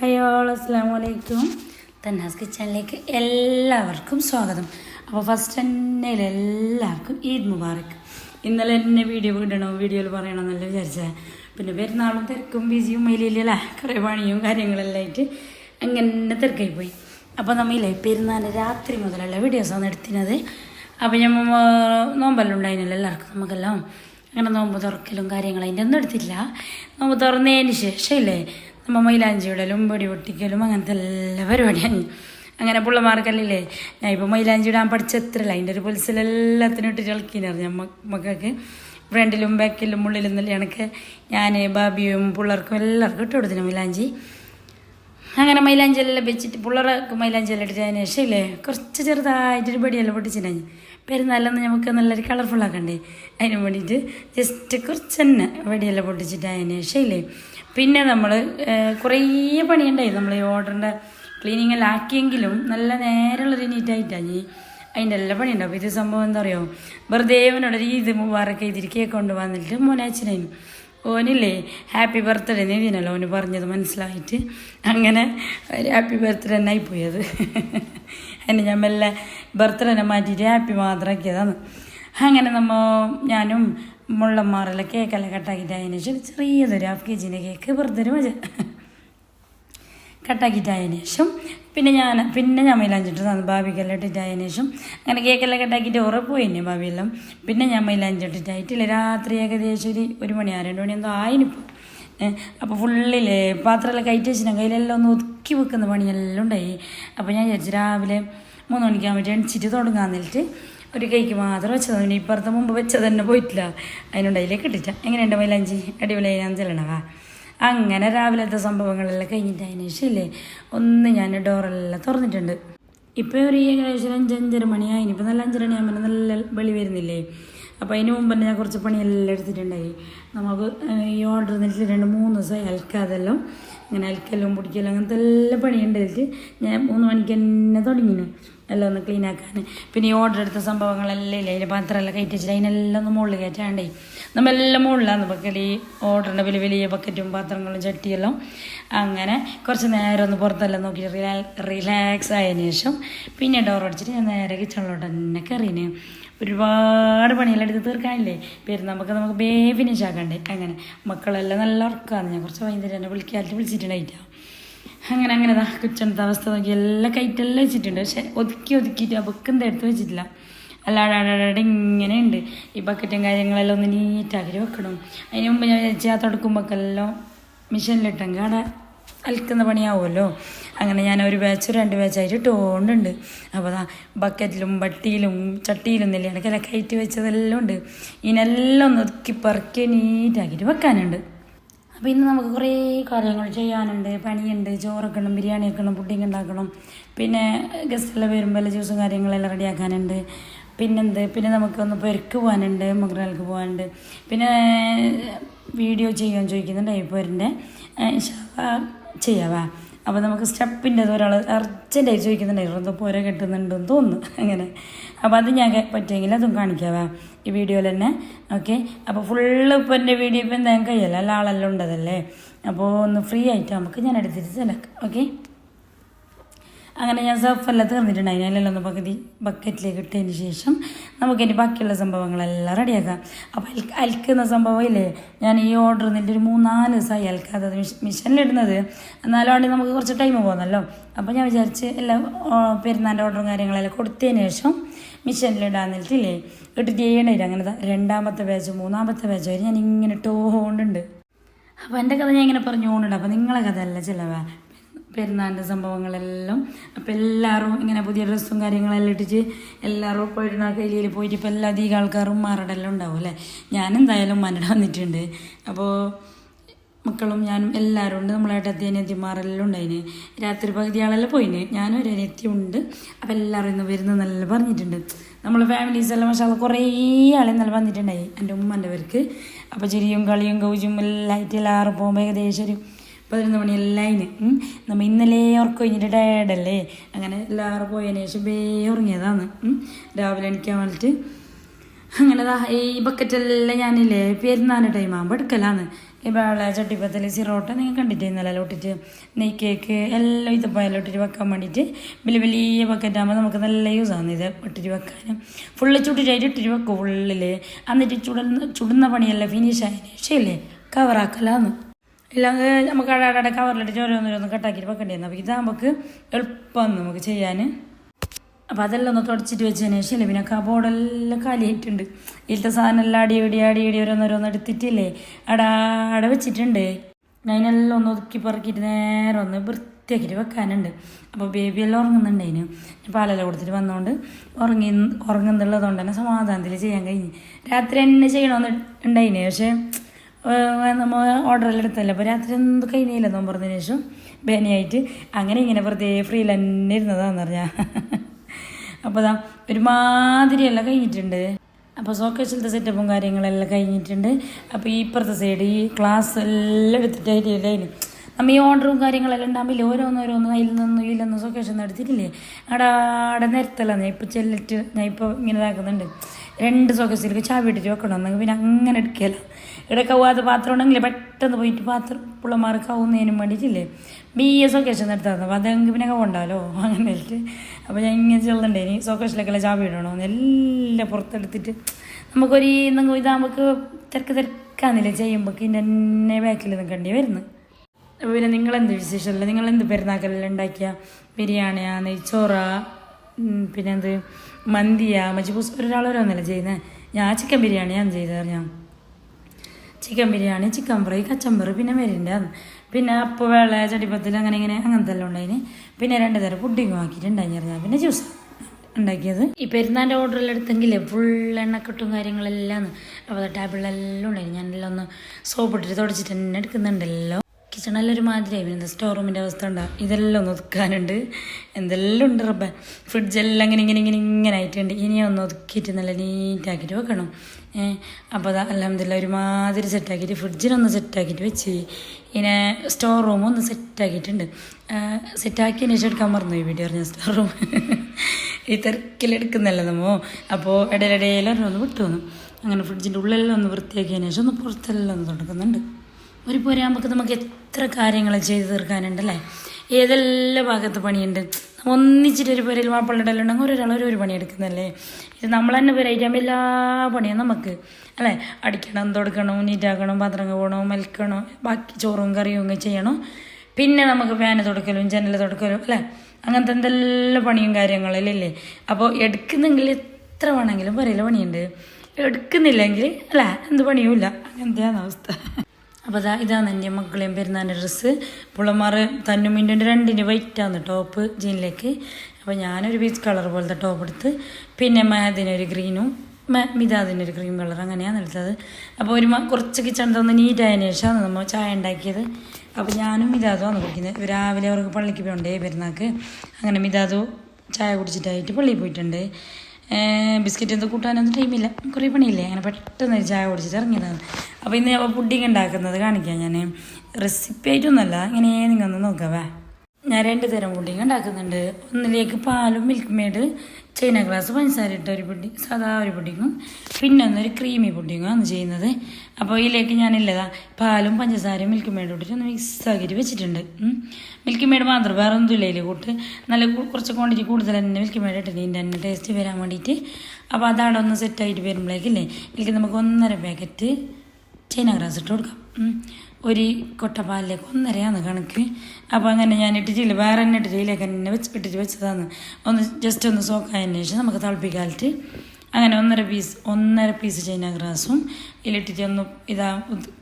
Hi all അസ്സാം വലൈക്കും തന്നാസ് കിച്ചണിലേക്ക് എല്ലാവർക്കും സ്വാഗതം. അപ്പോൾ ഫസ്റ്റ് തന്നെ എല്ലാവർക്കും ഈദ് മുബാറക്. ഇന്നലെ എന്നെ വീഡിയോ ഇടണം വീഡിയോയിൽ പറയണമെന്നല്ല വിചാരിച്ചത് പിന്നെ പെരുന്നാളും തിരക്കും ബിസിയും മയിലില്ല കുറേ പണിയും കാര്യങ്ങളെല്ലാം ആയിട്ട് അങ്ങനെ തിരക്കായി പോയി. അപ്പോൾ നമ്മില്ലേ പെരുന്നാൾ രാത്രി മുതലുള്ള വീഡിയോസാണ് എടുത്തിരുന്നത് അപ്പോൾ ഞാൻ നോമ്പെല്ലാം ഉണ്ടായിരുന്നില്ല എല്ലാവർക്കും നമുക്കെല്ലാം. അങ്ങനെ നോമ്പ് തുറക്കലും കാര്യങ്ങളും അതിന്റെ ഒന്നും എടുത്തില്ല നോമ്പ് തുറന്നതിന് ശേഷം ഇല്ലേ നമ്മൾ മൈലാഞ്ചിയിടലും വെടി പൊട്ടിക്കലും അങ്ങനത്തെ എല്ലാ പരിപാടിയാണ്. അങ്ങനെ പിള്ളമാർക്കല്ലേ ഞാൻ ഇപ്പോൾ മൈലാഞ്ചി ഇടാൻ പഠിച്ച എത്രല്ല അതിന്റെ ഒരു പൊലിസിലെല്ലാത്തിനും ഇട്ടിട്ട് കളിക്കിനറിഞ്ഞ മക്കൾക്ക്. ഫ്രണ്ടിലും ബാക്കിലും ഉള്ളിലും നല്ല കണക്ക് ഞാൻ ബാബിയും പിള്ളേർക്കും എല്ലാവർക്കും ഇട്ട് കൊടുത്തിനു മൈലാഞ്ചി. അങ്ങനെ മൈലാഞ്ചി എല്ലാം വെച്ചിട്ട് പിള്ളേർക്ക് മൈലാഞ്ചി എല്ലാം ഇട്ടിട്ട് അതിന് ശേഷം ഇല്ലേ? കുറച്ച് ചെറുതായിട്ടൊരു ബടിയെല്ലാം പൊട്ടിച്ചിട്ടുണ്ടായി പെരുന്നാളൊന്ന് നമുക്ക് നല്ലൊരു കളർഫുൾ ആക്കണ്ടേ? അതിന് വേണ്ടിയിട്ട് ജസ്റ്റ് കുറച്ച് തന്നെ വെടിയെല്ലാം പൊട്ടിച്ചിട്ട് അതിന് ശേഷമില്ലേ പിന്നെ നമ്മൾ കുറേ പണിയുണ്ടായി. നമ്മൾ ഈ ഓർഡറിന്റെ ക്ലീനിങ് എല്ലാം ആക്കിയെങ്കിലും നല്ല നേരെയുള്ളൊരു നീറ്റായിട്ടാണ് ഈ അതിന്റെ എല്ലാ പണിയുണ്ടാവും. അപ്പോൾ ഇത് സംഭവം എന്താ പറയുക വെറുതെ ഇവനോടൊരു ഇത് മുബാറൊക്കെ ഇതിരി കൊണ്ട് വന്നിട്ട് മോനാച്ചിനായിരുന്നു ഓനില്ലേ ഹാപ്പി ബർത്ത്ഡേ നീതിനല്ലോ ഓന് പറഞ്ഞത് മനസ്സിലായിട്ട് അങ്ങനെ ഒരു ഹാപ്പി ബർത്ത്ഡേ തന്നെ ആയിപ്പോയത്. അതിന് ഞാൻ മെല്ലെ ബർത്ത്ഡേനെ മാറ്റിയിട്ട് ഹാപ്പി മാത്രം ആക്കിയതാണ് അങ്ങനെ നമ്മൾ ഞാനും മുള്ളന്മാരെല്ലാം കേക്കെല്ലാം കട്ടാക്കിയിട്ട് അതിന് ശേഷം ചെറിയതൊരു ഹാഫ് കെ ജിന്റെ കേക്ക് ബർത്ത്ഡേ ഒരു കട്ടാക്കിയിട്ട് കട്ടാക്കിയിട്ടായതിനു ശേഷം പിന്നെ ഞാൻ പിന്നെ ഞാൻ മൈലാഞ്ചിട്ട് തന്നു ഭാവിക്കെല്ലാം ഇട്ടിട്ടായതിനു ശേഷം അങ്ങനെ കേക്കെല്ലാം കട്ടാക്കിയിട്ട് ഉറപ്പ് പോയിന്നെ ഭാവിയെല്ലാം പിന്നെ ഞാൻ മൈലാഞ്ചിട്ടിട്ടായിട്ടില്ല രാത്രി ഏകദേശം ഒരു ഒരു മണി ആ രണ്ട് മണി എന്തോ ആയിനിപ്പോൾ അപ്പോൾ ഫുള്ളിൽ പാത്രമെല്ലാം കയറ്റി വെച്ചിട്ടുണ്ടെങ്കിൽ കയ്യിലെല്ലാം ഒന്ന് ഒതുക്കി വെക്കുന്ന പണിയെല്ലാം ഉണ്ടായി. അപ്പോൾ ഞാൻ വിചാരിച്ചു രാവിലെ മൂന്ന് മണിക്കാൻ വേണ്ടി അണിച്ചിട്ട് തുടങ്ങാൻ നിന്നിട്ട് ഒരു കൈക്ക് മാത്രം വെച്ചത്. പിന്നെ ഇപ്പുറത്തെ മുമ്പ് വെച്ചത് തന്നെ പോയിട്ടില്ല. അതിനുണ്ട് അതിലേക്ക് ഇട്ടിട്ട എങ്ങനെയുണ്ട് മൈലഞ്ചി അടിപൊളിയായി ചെല്ലണവാ അങ്ങനെ രാവിലത്തെ സംഭവങ്ങളെല്ലാം കഴിഞ്ഞിട്ട് അതിന് ശേഷമില്ലേ ഒന്ന് ഞാൻ ഡോറെല്ലാം തുറന്നിട്ടുണ്ട്. ഇപ്പോൾ ഒരു ഏകദേശം അഞ്ചഞ്ചര മണിയായി ഇനിയിപ്പോൾ നല്ല അഞ്ചര മണിയാകുമ്പോൾ നല്ല വെളി വരുന്നില്ലേ? അപ്പോൾ അതിന് മുമ്പ് തന്നെ ഞാൻ കുറച്ച് പണിയെല്ലാം എടുത്തിട്ടുണ്ടായി. നമുക്ക് ഈ ഓർഡർ നിന്നിട്ട് രണ്ട് മൂന്ന് ദിവസം അൽക്കാതെല്ലാം ഇങ്ങനെ അലക്കെല്ലാം പൊടിക്കലും അങ്ങനത്തെ എല്ലാ പണിയുണ്ടായിട്ട് ഞാൻ മൂന്ന് മണിക്ക് തന്നെ തുടങ്ങിന്. എല്ലാം ഒന്ന് ക്ലീൻ ആക്കാൻ പിന്നെ ഈ ഓർഡർ എടുത്ത സംഭവങ്ങളെല്ലാം ഇല്ലേ? അതിന്റെ പാത്രമെല്ലാം കയറ്റി വെച്ചിട്ട് അതിനെല്ലാം ഒന്ന് മുകളിൽ കയറ്റാണ്ടേ. നമ്മളെല്ലാം മുകളിലാണ് ബക്കറ്റ് ഈ ഓർഡറിന്റെ വലിയ വലിയ ബക്കറ്റും പാത്രങ്ങളും ചട്ടിയെല്ലാം അങ്ങനെ കുറച്ച് നേരം ഒന്ന് പുറത്തെല്ലാം നോക്കി റിലാ റിലാക്സ് ആയതിനു ശേഷം പിന്നെ ഡോർ അടിച്ചിട്ട് ഞാൻ നേരെ കിച്ചണിലോട്ട് തന്നെ കയറിന് ഒരുപാട് പണിയെല്ലാം എടുത്ത് തീർക്കാനില്ലേ? പേര് നമുക്ക് ബേ ഫിനിഷ് ആക്കണ്ടേ അങ്ങനെ മക്കളെല്ലാം നല്ല ഉറക്കാന്ന് ഞാൻ കുറച്ച് വൈകുന്നേരം വിളിക്കാലിട്ട് വിളിച്ചിട്ടുണ്ടായിട്ടാ. അങ്ങനെ അങ്ങനെ ദാ കുച്ചണത്തെ അവസ്ഥ നോക്കി. എല്ലാം കയറ്റെല്ലാം വെച്ചിട്ടുണ്ട്. പക്ഷെ ഒതുക്കി ഒതുക്കിയിട്ട് ആ ബക്കെന്താ എടുത്ത് വെച്ചിട്ടില്ല. അല്ലാടെ ഇങ്ങനെ ഉണ്ട്. ഈ ബക്കറ്റും കാര്യങ്ങളെല്ലാം ഒന്ന് നീറ്റാക്കി വെക്കണം. അതിന് മുമ്പ് ഞാൻ വിചാരിച്ചാൽ ആ തുടക്കുമ്പോഴെല്ലാം മെഷീനിലിട്ടെങ്കിൽ അവിടെ അൽക്കുന്ന പണിയാവുമല്ലോ. അങ്ങനെ ഞാൻ ഒരു ബാച്ച് രണ്ട് ബാച്ചായിട്ട് ടോണ്ടുണ്ട് അപ്പോൾ അതാ ബക്കറ്റിലും ബട്ടിയിലും ചട്ടിയിലും നെല്ലിയാണ് കയറ്റി വെച്ചതെല്ലാം ഉണ്ട്. ഇതിനെല്ലാം ഒന്ന് ഒതുക്കി പെറുക്കി നീറ്റാക്കിയിട്ട് വെക്കാനുണ്ട്. അപ്പോൾ ഇന്ന് നമുക്ക് കുറേ കാര്യങ്ങൾ ചെയ്യാനുണ്ട്. പണിയുണ്ട് ചോറക്കണം ബിരിയാണി വെക്കണം പുഡിങ് ഉണ്ടാക്കണം. പിന്നെ ഗസ്റ്റെല്ലാം വരുമ്പോൾ ജ്യൂസും കാര്യങ്ങളെല്ലാം റെഡിയാക്കാനുണ്ട്. പിന്നെന്ത്? പിന്നെ നമുക്ക് ഒന്ന് പെരുക്ക് പോകാനുണ്ട് മകരാൾക്ക് പോകാനുണ്ട്. പിന്നെ വീഡിയോ ചെയ്യാൻ ചോദിക്കുന്നുണ്ട് ഇപ്പോരിന്റെ ചെയ്യാവാ അപ്പോൾ നമുക്ക് സ്റ്റെപ്പിന്റെ ഒരാൾ അർജന്റായി ചോദിക്കുന്നുണ്ടായിരുന്നു. എന്തോ പോര കെട്ടുന്നുണ്ടെന്ന് തോന്നുന്നു. അങ്ങനെ. അപ്പോൾ അത് ഞാൻ പറ്റുമെങ്കിൽ അതും കാണിക്കാവാ. ഈ വീഡിയോയിൽ തന്നെ. ഓക്കെ. അപ്പോൾ ഫുള്ള് ഇപ്പോൾ എന്റെ വീഡിയോ ഇപ്പോൾ എന്തായാലും കയ്യല്ല അല്ല ആളെല്ലാം ഉണ്ടതല്ലേ? അപ്പോൾ ഒന്ന് ഫ്രീ ആയിട്ട് നമുക്ക് ഞാൻ എടുത്തിട്ട് ചിലക്കാം ഓക്കെ. അങ്ങനെ ഞാൻ സർഫെല്ലാം തീർന്നിട്ടുണ്ട്. അതിനെല്ലാം ഒന്ന് പകുതി ബക്കറ്റിലേക്ക് ഇട്ടതിന് ശേഷം നമുക്ക് ഇനി ബാക്കിയുള്ള സംഭവങ്ങളെല്ലാം റെഡിയാക്കാം അപ്പോൾ അൽക്ക് അൽക്കുന്ന സംഭവം ഇല്ലേ? ഞാൻ ഈ ഓർഡർ നിന്റെ ഒരു മൂന്നാൽ ദിവസമായി അൽക്കാത്തത് മിഷനിലിടുന്നത്. എന്നാലും അവിടെ നമുക്ക് കുറച്ച് ടൈം പോകുന്നല്ലോ അപ്പോൾ ഞാൻ വിചാരിച്ച് എല്ലാം പെരുന്നാന്റെ ഓർഡറും കാര്യങ്ങളെല്ലാം കൊടുത്തതിന് ശേഷം മിഷനിലിടാന്നിട്ടില്ലേ ഇട്ടിട്ട് ചെയ്യണില്ല അങ്ങനെ രണ്ടാമത്തെ ബാച്ച് മൂന്നാമത്തെ ബാച്ച് വരെ ഞാൻ ഇങ്ങനെ ഇട്ടുകൊണ്ടുണ്ട് അപ്പോൾ എന്റെ കഥ ഞാൻ ഇങ്ങനെ പറഞ്ഞു പറഞ്ഞുകൊണ്ടുണ്ട് അപ്പോൾ നിങ്ങളെ കഥ അല്ല ചിലവാ. പെരുന്നാളിന്റെ സംഭവങ്ങളെല്ലാം. അപ്പോൾ എല്ലാവരും ഇങ്ങനെ പുതിയ ഡ്രസ്സും കാര്യങ്ങളെല്ലാം ഇട്ടിട്ട് എല്ലാവരും പോയിരുന്ന കയ്യിൽ പോയിട്ട് ഇപ്പോൾ എല്ലാ അധികം ആൾക്കാരും മാറടെല്ലാം ഉണ്ടാവും അല്ലേ? ഞാനെന്തായാലും മരട വന്നിട്ടുണ്ട്. അപ്പോൾ മക്കളും ഞാനും എല്ലാവരും ഉണ്ട്. നമ്മളായിട്ട് അനിയത്തിമാരെല്ലാം ഉണ്ടായിന്. രാത്രി പകുതി ആളെല്ലാം പോയിന്. ഞാനും ഒരു അനിയത്തിയുണ്ട് അപ്പോൾ എല്ലാവരും ഇന്ന് നല്ല പറഞ്ഞിട്ടുണ്ട്. നമ്മൾ ഫാമിലീസ് എല്ലാം പക്ഷേ കുറേ ആളെ നല്ല വന്നിട്ടുണ്ടായി. എന്റെ ഉമ്മന്റെ പേർക്ക്. അപ്പോൾ ചിരിയും കളിയും കൗചും എല്ലാം ആയിട്ട് എല്ലാവരും പോകുമ്പോൾ ഏകദേശം ഒരു പതിനൊന്ന് മണി എല്ലാം അതിന് നമ്മൾ ഇന്നലെ ഉറക്കം കഴിഞ്ഞിട്ട് ടയർഡല്ലേ അങ്ങനെ എല്ലാവരും പോയതിന് ശേഷം വേ ഉറങ്ങിയതാണ്. രാവിലെ എണിക്കാൻ വേണ്ടിയിട്ട് അങ്ങനെ ഈ ബക്കറ്റെല്ലാം ഞാനില്ലേ പെരുന്നാൽ ടൈം ആകുമ്പോൾ എടുക്കലാന്ന് ഈ വെള്ള ചട്ടിപ്പത്തിൽ സിറോട്ട നിങ്ങൾ കണ്ടിട്ട് ഇന്നലെ ലോട്ടിട്ട് നെയ് കേക്ക് എല്ലാം ഇതപ്പായാലും ഇട്ടിട്ട് വെക്കാൻ വേണ്ടിയിട്ട് വലിയ വലിയ ബക്കറ്റ് ആകുമ്പോൾ നമുക്ക് നല്ല യൂസ് ആണ് ഇത് ഇട്ടിട്ട് വെക്കാനും. ഫുള്ള് ചുട്ടിട്ടായിട്ട് ഇട്ടിട്ട് വെക്കും ഫുള്ളിൽ എന്നിട്ട് ചുടുന്ന ചുടുന്ന പണിയല്ല ഫിനിഷ് ആയതിന് ശരിയല്ലേ കവറാക്കലാന്ന് ഇല്ലാതെ നമുക്ക് അവിടെ കവറിലിട്ട് ഓരോന്നോരോന്ന് കട്ടാക്കിയിട്ട് വെക്കേണ്ടിയിരുന്നു അപ്പോൾ ഇതാകുമ്പോൾ എളുപ്പമാണ് നമുക്ക് ചെയ്യാൻ അപ്പോൾ അതെല്ലാം ഒന്ന് തുടച്ചിട്ട് വെച്ചതിന് ശേഷം പിന്നെ കബോർഡെല്ലാം കാലിയായിട്ടുണ്ട് ഇതിലത്തെ സാധനം എല്ലാം അടി ഇടി ഓരോന്നോരോന്ന് എടുത്തിട്ടില്ലേ അടാടെ വെച്ചിട്ടുണ്ട്. അതിനെല്ലാം ഒന്ന് ഒതുക്കി പറക്കിയിട്ട് നേരെ ഒന്ന് വൃത്തിയാക്കിയിട്ട് വെക്കാനുണ്ട്. അപ്പോൾ ബേബി എല്ലാം ഉറങ്ങുന്നുണ്ട് അതിന് പാലെല്ലാം കൊടുത്തിട്ട് വന്നുകൊണ്ട് ഉറങ്ങി ഉറങ്ങുന്നുള്ളതുകൊണ്ട് തന്നെ സമാധാനത്തിൽ ചെയ്യാൻ കഴിഞ്ഞ്. രാത്രി തന്നെ ചെയ്യണമെന്ന് ഉണ്ടായിന്. പക്ഷേ നമ്മൾ ഓർഡറെല്ലാം എടുത്തല്ലേ അപ്പോൾ രാത്രി ഒന്നും കഴിഞ്ഞില്ല നോൻ പറഞ്ഞതിന് ശേഷം ബേനയായിട്ട് അങ്ങനെ ഇങ്ങനെ വെറുതെ ഫ്രീ തന്നെ ഇരുന്നതാന്ന് പറഞ്ഞാൽ അപ്പോൾ അതാ ഒരുമാതിരിയെല്ലാം കഴിഞ്ഞിട്ടുണ്ട്. അപ്പോൾ സോക്കേഴ്സിലത്തെ സെറ്റപ്പും കാര്യങ്ങളെല്ലാം കഴിഞ്ഞിട്ടുണ്ട്. അപ്പോൾ ഈ ഇപ്പുറത്തെ സൈഡ് ഈ ക്ലാസ് എല്ലാം എടുത്തിട്ടായിട്ട് അതിന് നമ്മൾ ഈ ഓർഡറും കാര്യങ്ങളെല്ലാം ഉണ്ടാകുമ്പോൾ ഓരോന്നോരോന്ന് അതിൽ നിന്നും ഇതിൽ സോക്കേഷൻ സൊക്കേഷൻ നടത്തിയിട്ടില്ലേ അവിടെ അവിടെ നിരത്തല്ല ഞാൻ ഇപ്പോൾ ചെല്ലിട്ട് ഞാൻ ഇപ്പോൾ ഇങ്ങനെ ഇതാക്കുന്നുണ്ട്. രണ്ട് സൊക്കേസിലേക്ക് ചാവി ഇട്ടിട്ട് വെക്കണം. എന്നെങ്കിൽ പിന്നെ അങ്ങനെ എടുക്കല. ഇവിടെ കവാത്ത പാത്രം ഉണ്ടെങ്കിൽ പെട്ടെന്ന് പോയിട്ട് പാത്രം പിള്ളമാർ കവുന്നതിനും വേണ്ടിയിട്ടില്ലേ? ബി എസ് സൊക്കേഷൻ എടുത്താൽ അപ്പോൾ അതെങ്കിൽ പിന്നെ കവുണ്ടാലോ അങ്ങനെ വെച്ചിട്ട് അപ്പോൾ ഞാൻ ഇങ്ങനെ ചെല്ലുന്നുണ്ട്. ഇനി സൊക്കേഷനിലേക്കെല്ലാം ചാവി ഇടണോ എല്ലാം പുറത്തെടുത്തിട്ട് നമുക്കൊരു എന്തെങ്കിലും ഇതാകുമ്പോൾ നമുക്ക് തിരക്ക് തിരക്കാന്നില്ലേ ചെയ്യുമ്പോൾ ഇതിന്റെ തന്നെ ബാക്കിൽ നിൽക്കേണ്ടി വരുന്നു. അപ്പോൾ പിന്നെ നിങ്ങളെന്ത് വിശേഷമല്ല നിങ്ങളെന്ത് പെരുന്നാക്കെല്ലാം ഉണ്ടാക്കിയ? ബിരിയാണിയാ നെയ്ച്ചോറ പിന്നെ എന്ത് മന്തിയാ? മജ്ബൂസ് ഒരാളോരോന്നല്ല ചെയ്യുന്നത് ഞാൻ ചിക്കൻ ബിരിയാണിയാണ് ചെയ്തത് ഞാൻ ചിക്കൻ ബിരിയാണി ചിക്കൻ ഫ്രൈ കച്ചമ്പറ് പിന്നെ വരിന്റെ പിന്നെ അപ്പോൾ വെള്ള ചടിപ്പത്തിൽ അങ്ങനെ ഇങ്ങനെ അങ്ങനത്തെ എല്ലാം ഉണ്ടായിന്. പിന്നെ രണ്ട് തരം പുഡിങ്ങും ആക്കിയിട്ടുണ്ടായിരുന്നു പിന്നെ ജ്യൂസ് ഉണ്ടാക്കിയത്. ഈ പെരുന്നാന്റെ ഓർഡറെല്ലാം എടുത്തെങ്കിൽ ഫുൾ എണ്ണക്കെട്ടും കാര്യങ്ങളെല്ലാം അപ്പോൾ ടേബിളിലെല്ലാം ഉണ്ടായി ഞാനെല്ലാം ഒന്ന് സോപ്പ് ഇട്ടിട്ട് തുടച്ചിട്ട് തന്നെ എടുക്കുന്നുണ്ടല്ലോ. കിച്ചണെല്ലാം ഒരു മാതിരിയായി പിന്നെ സ്റ്റോർ റൂമിന്റെ അവസ്ഥ ഉണ്ടാകും ഇതെല്ലാം ഒന്ന് ഒതുക്കാനുണ്ട്. എന്തെല്ലാം ഉണ്ട് റബ്ബ? ഫ്രിഡ്ജെല്ലാം ഇങ്ങനെ ഇങ്ങനെ ഇങ്ങനെ ഇങ്ങനെ ആയിട്ടുണ്ട്. ഇനി ഒന്ന് ഒതുക്കിയിട്ട് നല്ല നീറ്റാക്കിയിട്ട് വെക്കണം. അപ്പോൾ അത് അലഹമ്മദില്ല ഒരുമാതിരി സെറ്റാക്കിയിട്ട് ഫ്രിഡ്ജിനൊന്ന് സെറ്റാക്കിയിട്ട് വെച്ച് ഇങ്ങനെ സ്റ്റോർ റൂം ഒന്ന് സെറ്റാക്കിയിട്ടുണ്ട്. സെറ്റാക്കിയതിന് ശേഷം എടുക്കാൻ ഈ വീഡിയോ പറഞ്ഞ സ്റ്റോർ റൂം ഈ തിരക്കിലെടുക്കുന്നല്ലോ നമ്മോ? അപ്പോൾ ഇടയിലിടയിലൊരു ഒന്ന് വിട്ടു വന്നു. അങ്ങനെ ഫ്രിഡ്ജിന്റെ ഉള്ളിലെല്ലാം ഒന്ന് വൃത്തിയാക്കിയതിന് ശേഷം ഒന്ന് പുറത്തെല്ലാം ഒന്ന് തുടക്കുന്നുണ്ട്. ഒരു പോരാകുമ്പോൾ നമുക്ക് എത്ര കാര്യങ്ങൾ ചെയ്ത് തീർക്കാനുണ്ടല്ലേ ഏതെല്ലാം ഭാഗത്ത് പണിയുണ്ട്? ഒന്നിച്ചിട്ട് ഒരു പേരിൽ ഉണ്ടെങ്കിൽ ഒരാൾ ഒരു ഒരു പണി എടുക്കുന്നല്ലേ ഇത് നമ്മൾ തന്നെ പേരായിട്ടാകുമ്പോൾ എല്ലാ പണിയും നമുക്ക് അല്ലേ? അടിക്കണം തുടക്കണം നീറ്റാക്കണം പാത്രം പോകണം മൽക്കണം ബാക്കി ചോറും കറിയും ഒക്കെ ചെയ്യണം. പിന്നെ നമുക്ക് ഫാന് തുടക്കലും ജനൽ തുടക്കലും അല്ലേ? അങ്ങനത്തെ എന്തെല്ലാം പണിയും കാര്യങ്ങളിലല്ലേ? അപ്പോൾ എടുക്കുന്നെങ്കിൽ എത്ര വേണമെങ്കിലും പറയില്ല പണിയുണ്ട്. എടുക്കുന്നില്ലെങ്കിൽ അല്ല? എന്ത് പണിയുമില്ല. അങ്ങനത്തെയാണ് അവസ്ഥ. അപ്പോൾ അതാ ഇതാണ് എന്റെ മക്കളെയും പെരുന്നാന്റെ ഡ്രസ്സ്. പുള്ളമാർ തന്നുമിന്റെ വൈറ്റ് വൈറ്റാണ് ടോപ്പ് ജീനിലേക്ക്. അപ്പോൾ ഞാനൊരു പീച്ച് കളർ പോലത്തെ ടോപ്പ് എടുത്ത് പിന്നെ മഹദിനൊരു ഗ്രീനും മിതാദിനൊരു ക്രീം കളർ അങ്ങനെയാണ് എടുത്തത്. അപ്പോൾ ഒരു കുറച്ച് കിച്ചൺ ഒന്ന് നീറ്റായതിനു ശേഷമാണ് നമ്മൾ ചായ ഉണ്ടാക്കിയത്. അപ്പോൾ ഞാനും മിതാദുമാണ് കുടിക്കുന്നത്. രാവിലെ അവർക്ക് പള്ളിക്ക് പോകണ്ടേ പെരുന്നാൾക്ക്. അങ്ങനെ മിതാദു ചായ കുടിച്ചിട്ടായിട്ട് പള്ളിയിൽ പോയിട്ടുണ്ട്. ബിസ്ക്കറ്റ് എന്ത് കൂട്ടാനൊന്നും ടൈമില്ല കുറേ പണിയില്ലേ? അങ്ങനെ പെട്ടെന്ന് ചായ കുടിച്ചിട്ട് ഇറങ്ങിയതാണ്. അപ്പോൾ ഇന്ന് പുഡിങ് ഉണ്ടാക്കുന്നത് കാണിക്കാം ഞാൻ റെസിപ്പി ആയിട്ടൊന്നുമല്ല ഇങ്ങനെ നിങ്ങൾ ഒന്ന് നോക്കാവേ. ഞാൻ രണ്ട് തരം പുഡിങ് ഉണ്ടാക്കുന്നുണ്ട്. ഒന്നിലേക്ക് പാലും മിൽക്ക് മെയ്ഡ് ചൈന ഗ്ലാസ് പഞ്ചസാര ഇട്ട ഒരു പുഡിങ് സാധാ ഒരു പുഡിങ്ങും. പിന്നെ ഒന്നൊരു ക്രീമി പുഡിങ്ങുമാണ് ചെയ്യുന്നത്. അപ്പോൾ ഇതിലേക്ക് ഞാനില്ലതാ പാലും പഞ്ചസാരയും മിൽക്ക് മെയ്ഡ് ഇട്ടിട്ട് ഒന്ന് മിക്സ് ആക്കിയിട്ട് വെച്ചിട്ടുണ്ട്. മിൽക്ക് മെയ്ഡ് മാത്രം വേറെ ഒന്നും ഇല്ല ഇതിൽ കൂട്ട്. നല്ല കുറച്ച് ക്വാണ്ടിറ്റി കൂടുതൽ തന്നെ മിൽക്ക് മെയ്ഡ് ഇട്ടിട്ട് ഇതിന്റെ തന്നെ ടേസ്റ്റ് വരാൻ വേണ്ടിയിട്ട്. അപ്പോൾ അതാണ് ഒന്ന് സെറ്റായിട്ട് വരുമ്പോഴേക്കില്ലേ ഇതിലേക്ക് നമുക്ക് ഒന്നര പാക്കറ്റ് ചൈന ഗ്ലാസ് ഇട്ട് കൊടുക്കാം. ഒരു കൊട്ട പാലിലേക്ക് ഒന്നരയാണ് കണക്ക്. അപ്പോൾ അങ്ങനെ ഞാൻ ഇട്ടിട്ടില്ല. വേറെ തന്നെ ഇട്ടിട്ട് ഇതിലേക്ക് തന്നെ വെച്ച് ഇട്ടിട്ട് വെച്ചതാണ്. ഒന്ന് ജസ്റ്റ് ഒന്ന് സോക്കായതിന് ശേഷം നമുക്ക് തിളപ്പിക്കാലിട്ട് അങ്ങനെ ഒന്നര പീസ് ഒന്നര പീസ് ചൈന ഗ്രാസും ഇതിലിട്ടിട്ട് ഒന്ന് ഇതാ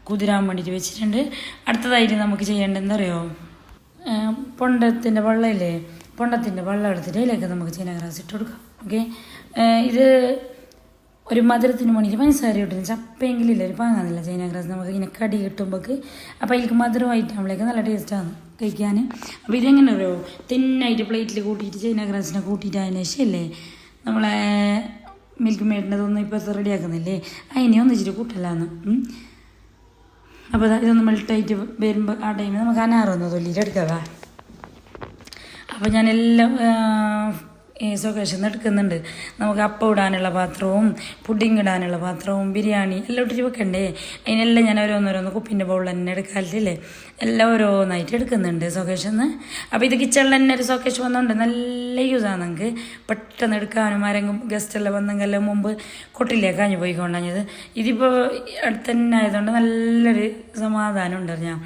കുതിരാൻ വേണ്ടിയിട്ട് വെച്ചിട്ടുണ്ട്. അടുത്തതായിട്ട് നമുക്ക് ചെയ്യേണ്ടത് എന്താ അറിയോ? പൊണ്ടത്തിന്റെ വെള്ളമില്ലേ പൊണ്ടത്തിന്റെ വെള്ളം എടുത്തിട്ട് ഇതിലേക്ക് നമുക്ക് ചൈന ഗ്രാസ് ഇട്ട് കൊടുക്കാം. ഓക്കെ ഇത് ഒരു മധുരത്തിന് വേണ്ടിയിട്ട് പഞ്ചസാര ചപ്പയെങ്കിലും ചപ്പയെങ്കിലില്ല ഒരു പാങ്ങാന്നില്ല ചൈന ഗ്രാസ് നമുക്ക് ഇങ്ങനെ കടി കിട്ടുമ്പോൾക്ക് അപ്പോൾ മധുരമായിട്ട് നമ്മളേക്ക് നല്ല ടേസ്റ്റാണ് കഴിക്കാൻ അപ്പോൾ ഇതെങ്ങനെ ഒരു തിന്നായിട്ട് പ്ലേറ്റിൽ കൂട്ടിയിട്ട് ചൈന ഗ്രാസിനെ കൂട്ടിയിട്ട് അതിന് ശേഷമല്ലേ നമ്മളെ മിൽക്ക് മേഡിന്റെതൊന്നും ഇപ്പോൾ റെഡിയാക്കുന്നില്ലേ അതിനെ ഒന്നിച്ചിട്ട് കൂട്ടല്ലാന്ന് ഉം. അപ്പോൾ ഇതൊന്ന് മെൽട്ടായിട്ട് വരുമ്പോൾ ആ ടൈമിൽ നമുക്ക് അനാറൊന്ന് തൊല്ലിയിട്ട് എടുക്കാം അപ്പോൾ ഞാനെല്ലാം ഈ സൊക്കേഷൻ എടുക്കുന്നുണ്ട് നമുക്ക് അപ്പം ഇടാനുള്ള പാത്രവും പുഡിങ് ഇടാനുള്ള പാത്രവും ബിരിയാണി എല്ലാം ഇട്ടിട്ട് വെക്കണ്ടേ? അതിനെല്ലാം ഞാൻ ഓരോന്നോരോന്ന് കുപ്പിന്റെ ബൗളിൽ തന്നെ എടുക്കാറില്ലേ? എല്ലാം ഓരോന്നായിട്ട് എടുക്കുന്നുണ്ട് സൊക്കേഷന്ന് അപ്പോൾ ഇത് കിച്ചണിൽ തന്നെ ഒരു സൊക്കേഷൻ വന്നുകൊണ്ട് നല്ല യൂസാണ് നമുക്ക്. പെട്ടെന്ന് എടുക്കാനും ആരെങ്കിലും ഗസ്റ്റെല്ലാം വന്നെങ്കിലും മുമ്പ് കൊട്ടിലേക്ക് കാഞ്ഞു പോയിക്കൊണ്ടാഞ്ഞത് ഇതിപ്പോൾ അടുത്ത് തന്നെ ആയതുകൊണ്ട് നല്ലൊരു സമാധാനം ഉണ്ട് ഞാൻ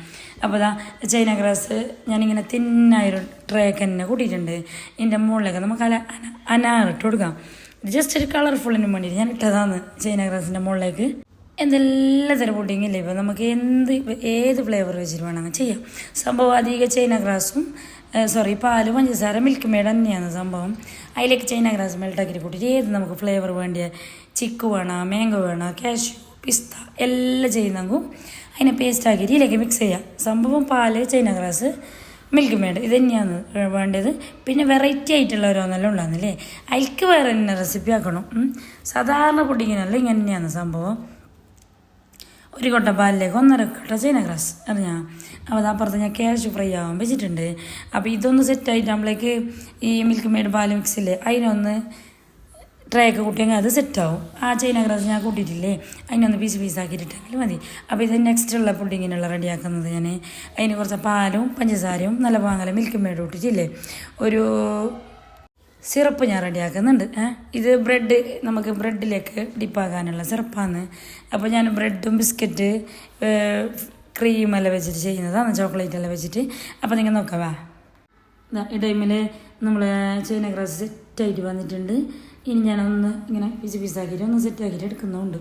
അപ്പോൾ ഇതാ ചൈന ഗ്രാസ് ഞാനിങ്ങനെ തിന്നായൊരു ട്രേക്ക് തന്നെ കൂട്ടിയിട്ടുണ്ട്. ഇതിന്റെ മുകളിലേക്ക് നമുക്ക് അല അന- അനാറിട്ട് കൊടുക്കാം. ജസ്റ്റ് ഒരു കളർഫുള്ളിന് വേണ്ടിയിട്ട് ഞാൻ ഇട്ടതാണ് ചൈന ഗ്രാസിന്റെ മുകളിലേക്ക് എന്തെല്ലാം തരം പുഡിങ് ഇല്ലേ? ഇപ്പോൾ നമുക്ക് എന്ത് ഏത് ഫ്ലേവർ വെച്ചിട്ട് വേണമെങ്കിൽ ചെയ്യാം. സംഭവം അധികം ചൈന ഗ്രാസും സോറി പാൽ പഞ്ചസാര മിൽക്ക് മേഡ് തന്നെയാണ് സംഭവം. അതിലേക്ക് ചൈന ഗ്രാസ് മെൽട്ടാക്കി കൂട്ടിയിട്ട് ഏത് നമുക്ക് ഫ്ലേവർ വേണ്ടിയ? ചിക്ക് വേണം മാംഗോ വേണം കാഷ്യൂ പിസ്ത എല്ലാം ചെയ്യുന്നെങ്കിൽ അതിനെ പേസ്റ്റ് ആക്കി ഇതിലേക്ക് മിക്സ് ചെയ്യാം. സംഭവം പാൽ ചൈന ഗ്രാസ് മിൽക്ക് മേഡ് ഇത് തന്നെയാണ് വേണ്ടത്. പിന്നെ വെറൈറ്റി ആയിട്ടുള്ള ഓരോന്നെല്ലാം ഉണ്ടാകുന്നില്ലേ അതിൽക്ക് വേറെ തന്നെ റെസിപ്പി ആക്കണം. സാധാരണ പുഡിങ്ങിനല്ല ഇങ്ങനെ തന്നെയാണ് സംഭവം. ഒരു കൊട്ട പാലിലേക്ക് ഒന്നര കൊട്ട ചൈന ഗ്രാസ് അറിഞ്ഞാ? അപ്പോൾ അപ്പുറത്ത് ഞാൻ ക്യാഷ് ഫ്രൈ ആവാൻ വെച്ചിട്ടുണ്ട്. അപ്പോൾ ഇതൊന്ന് സെറ്റ് ആയിട്ട് നമ്മളേക്ക് ഈ മിൽക്ക് മെയ്ഡ് പാൽ മിക്സില്ലേ അതിനൊന്ന് ട്രേ കൂട്ടി കൂട്ടിയെങ്കിൽ അത് സെറ്റാവും ആ ചൈന ഗ്രാസ് ഞാൻ കൂട്ടിയിട്ടില്ലേ? അതിനൊന്ന് പീസ് പീസ് ആക്കിയിട്ടിട്ടെങ്കിൽ മതി. അപ്പോൾ ഇത് നെക്സ്റ്റ് ഉള്ള പുഡിങ്ങിനുള്ള റെഡിയാക്കുന്നത് ഞാൻ. അതിന് കുറച്ച് പാലും പഞ്ചസാരയും നല്ല പാങ്ങല മിൽക്ക് മെയ്ഡ് ഇട്ടിട്ടില്ലേ? ഒരു സിറപ്പ് ഞാൻ റെഡിയാക്കുന്നുണ്ട് ഇത് ബ്രെഡ് നമുക്ക് ബ്രെഡിലേക്ക് ഡിപ്പാക്കാനുള്ള സിറപ്പാണ് അപ്പോൾ ഞാൻ ബ്രെഡും ബിസ്ക്കറ്റ് ക്രീമെല്ലാം വെച്ചിട്ട് ചെയ്യുന്നതാണ്. ചോക്ലേറ്റ് എല്ലാം വെച്ചിട്ട്. അപ്പോൾ നിങ്ങൾ നോക്കാം വാ ഈ ടൈമിൽ നമ്മൾ ചൈന ഗ്രാസ് സെറ്റായിട്ട് വന്നിട്ടുണ്ട്. ഇനി ഞാനൊന്ന് ഇങ്ങനെ പിച്ച് പീസാക്കിയിട്ട് ഒന്ന് സെറ്റാക്കിയിട്ട് എടുക്കുന്നുണ്ട്